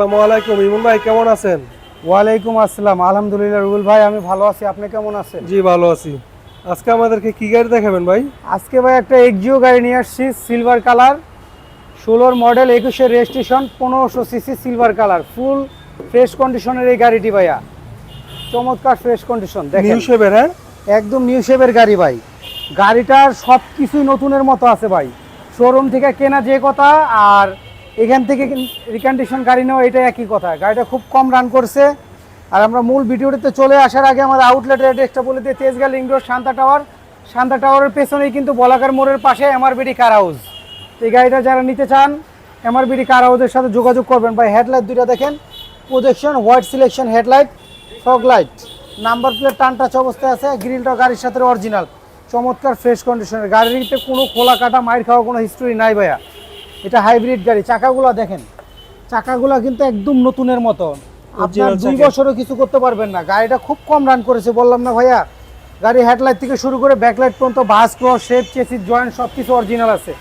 আসসালামু আলাইকুম। ইমন ভাই কেমন আছেন? ওয়ালাইকুম আসসালাম। আলহামদুলিল্লাহ রুবেল ভাই আমি ভালো আছি। আপনি কেমন আছেন? জি ভালো আছি। আজকে আমাদেরকে কি গাড়ি দেখাবেন ভাই? আজকে ভাই একটা এক্সিও গাড়ি নিয়ে আসছি সিলভার কালার ষোলোর মডেল একুশের রেজিস্ট্রেশন পনেরোশো CC silver colour full fresh কন্ডিশনের এই গাড়িটি ভাইয়া। চমৎকার ফ্রেশ কন্ডিশন দেখেন। নিউ শেপের হ্যাঁ? একদম নিউ শেপের গাড়ি ভাই। গাড়িটার সব কিছুই নতুনের মতো আছে ভাই। শোরুম থেকে কেনা যে কথা আর এখান থেকে রিকন্ডিশন গাড়ি নেওয়া এটা একই কথা। গাড়িটা খুব কম রান করছে। আর আমরা মূল ভিডিওটিতে চলে আসার আগে আমাদের আউটলেট অ্যাড্রেসটা বলে দিই Tejgaon link road Shanta tower Shanta টাওয়ারের পেছনেই কিন্তু বলাকার মোড়ের পাশে এমআরবিডি কার হাউস এই গাড়িটা যারা নিতে চান এমআরবিডি কার হাউসের সাথে যোগাযোগ করবেন। ভাই হেডলাইট দুইটা দেখেন। Projection white selection headlight fog light number plate টান টাচ অবস্থায় আছে। গ্রিলটা গাড়ির সাথে অরিজিনাল চমৎকার ফ্রেশ কন্ডিশনের গাড়িতে কোনো খোলা কাটা, মাইর খাওয়া কোনো হিস্টোরি নাই ভাইয়া। এটা হাইব্রিড গাড়ি চাকাগুলো দেখেন। চাকাগুলো কিন্তু একদম নতুনের মতো আপনার দুই। বছরও কিছু করতে পারবেন না। গাড়িটা খুব কম রান করেছে বললাম না ভাইয়া। গাড়ি হেডলাইট থেকে শুরু করে ব্যাকলাইট পর্যন্ত বাস ক্রস শেপ চেসিস জয়েন্ট সব কিছু অরিজিনাল আছে।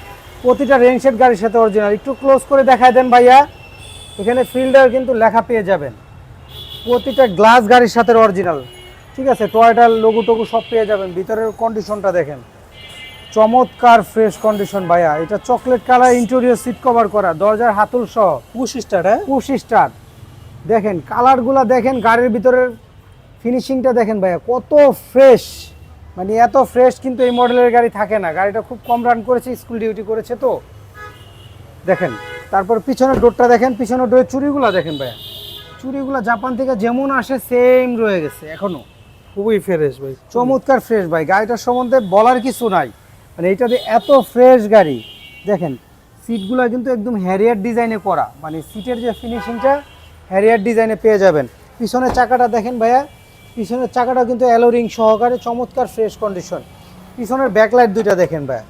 প্রতিটা রেন শেড গাড়ির সাথে অরিজিনাল একটু ক্লোজ করে দেখায় দেন ভাইয়া। এখানে ফিল্ডার কিন্তু লেখা পেয়ে যাবেন। প্রতিটা গ্লাস গাড়ির সাথে অরিজিনাল ঠিক আছে টয়টার লোগো টোগো সব পেয়ে যাবেন। ভিতরের কন্ডিশনটা দেখেন। চমৎকার ফ্রেশ কন্ডিশন ভাইয়া। এটা chocolate colour interior seat cover করা দরজার হাতুল সহ। পুশ স্টার হ্যাঁ? পুশ স্টার দেখেন কালারগুলো দেখেন গাড়ির ভিতরের ফিনিশিংটা দেখেন ভাইয়া কত ফ্রেশ মানে এত ফ্রেশ কিন্তু এই মডেলের গাড়ি থাকে না। গাড়িটা খুব কম রান করেছে স্কুল ডিউটি করেছে তো। দেখেন তারপর পিছনের ডোরটা দেখেন পিছনের ডোরের চুরিগুলো দেখেন ভাইয়া। চুরিগুলো জাপান থেকে যেমন আসে সেম রয়ে গেছে এখনও। খুবই ফ্রেশ ভাই চমৎকার ফ্রেশ ভাই গাড়িটার সম্বন্ধে বলার কিছু নাই। মানে এইটাতে এত ফ্রেশ গাড়ি, দেখেন সিটগুলো কিন্তু একদম হ্যারিয়ার ডিজাইনে করা। মানে সিটের যে ফিনিশিংটা হ্যারিয়ার ডিজাইনে পেয়ে যাবেন। পিছনের চাকাটা দেখেন ভাইয়া, পিছনের চাকাটা কিন্তু অ্যালোরিং সহকারে, চমৎকার ফ্রেশ কন্ডিশন পিছনের ব্যাকলাইট দুইটা দেখেন ভাইয়া।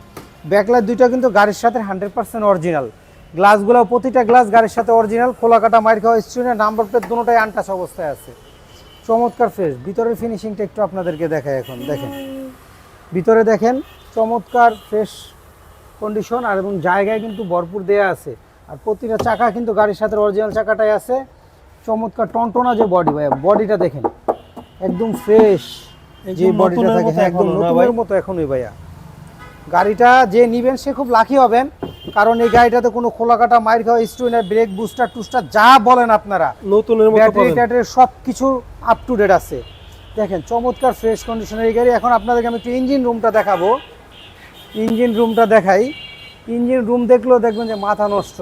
ব্যাকলাইট দুইটা কিন্তু গাড়ির সাথে হান্ড্রেড পার্সেন্ট অরিজিনাল গ্লাসগুলো প্রতিটা গ্লাস গাড়ির সাথে অরিজিনাল খোলা কাটা মাইর খাওয়া স্টুডেন্ট নাম্বার প্লেট দুটোটাই আনটাচ অবস্থায় আছে। চমৎকার ফ্রেশ ভিতরের ফিনিশিংটা একটু আপনাদেরকে দেখায় এখন, দেখেন। ভিতরে দেখেন চমৎকার ফ্রেশ কন্ডিশন আর এবং জায়গায় কিন্তু ভরপুর দেয়া আছে। আর প্রতিটা চাকা কিন্তু গাড়ির সাথে অরিজিনাল চাকাটাই আছে। চমৎকার টনটনা যে বডি ভাইয়া বডিটা দেখেন একদম ফ্রেশ যে বডিটা থাকে একদম? নতুনের মতো এখনই ভাইয়া। গাড়িটা যে নিবেন সে খুব লাকি হবেন কারণ এই গাড়িটাতে কোনো খোলা কাটা মাইর খাওয়া স্টুইনার ব্রেক বুস্টার টুস্টার যা বলেন আপনারা নতুনের মতো ব্যাটারি ট্যাটারি সব কিছু আপ টু ডেট আছে। দেখেন, চমৎকার ফ্রেশ কন্ডিশনের এই গাড়ি। এখন আপনাদেরকে আমি একটু ইঞ্জিন রুমটা দেখাবো। ইঞ্জিন রুমটা দেখাই। ইঞ্জিন রুম দেখলেও দেখবেন যে মাথা নষ্ট।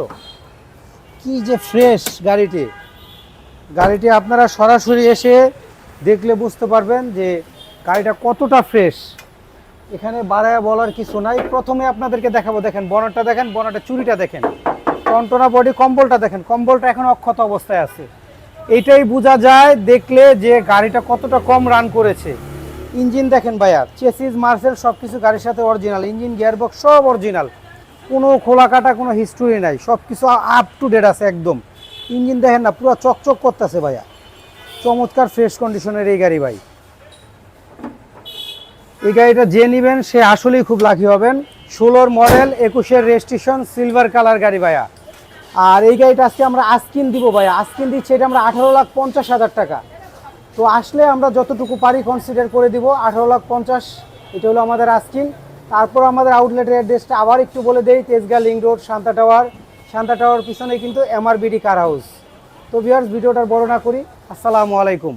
কি যে ফ্রেশ গাড়িটি। গাড়িটি আপনারা সরাসরি এসে দেখলে বুঝতে পারবেন যে গাড়িটা কতটা ফ্রেশ এখানে বাড়ায় বলার কিছু নাই। প্রথমে আপনাদেরকে দেখাবো, দেখেন বনারটা দেখেন বনারটা চুরিটা দেখেন। টনটনা বডি কম্বলটা দেখেন। কম্বলটা এখন অক্ষত অবস্থায় আছে। এইটাই বোঝা যায়, দেখলে যে গাড়িটা কতটা কম রান করেছে। ইঞ্জিন দেখেন ভাইয়া, চেসিস, মার্সেল সব কিছু গাড়ির সাথে অরিজিনাল ইঞ্জিন গিয়ারবক্স সব অরিজিনাল কোনো খোলা কাটা কোনো হিস্টোরি নাই সব কিছু আপ টু ডেট আছে একদম। ইঞ্জিন দেখেন না, পুরো চকচক করতেছে ভাইয়া। চমৎকার ফ্রেশ কন্ডিশনের এই গাড়ি ভাই। এই গাড়িটা যে নেবেন, সে আসলেই খুব লাকি হবেন। ষোলোর মডেল একুশের রেজিস্ট্রেশন সিলভার কালার গাড়ি ভাইয়া। আর এই গাড়িটা আজকে আমরা আস্কিন দিব ভাই। আস্কিন দিচ্ছি এটা আমরা আঠারো লাখ পঞ্চাশ হাজার টাকা। তো আসলে আমরা যতটুকু পারি কনসিডার করে দিব, আঠারো লাখ পঞ্চাশ, এটা হলো আমাদের আস্কিন। তারপর আমাদের আউটলেটের অ্যাড্রেসটা আবার একটু বলে দেই, Tejgaon link road Shanta tower Shanta tower পিছনে কিন্তু এমআরবিডি কার হাউস তো ভিউয়ার্স ভিডিওটার বর্ণনা করি। আসসালামু আলাইকুম।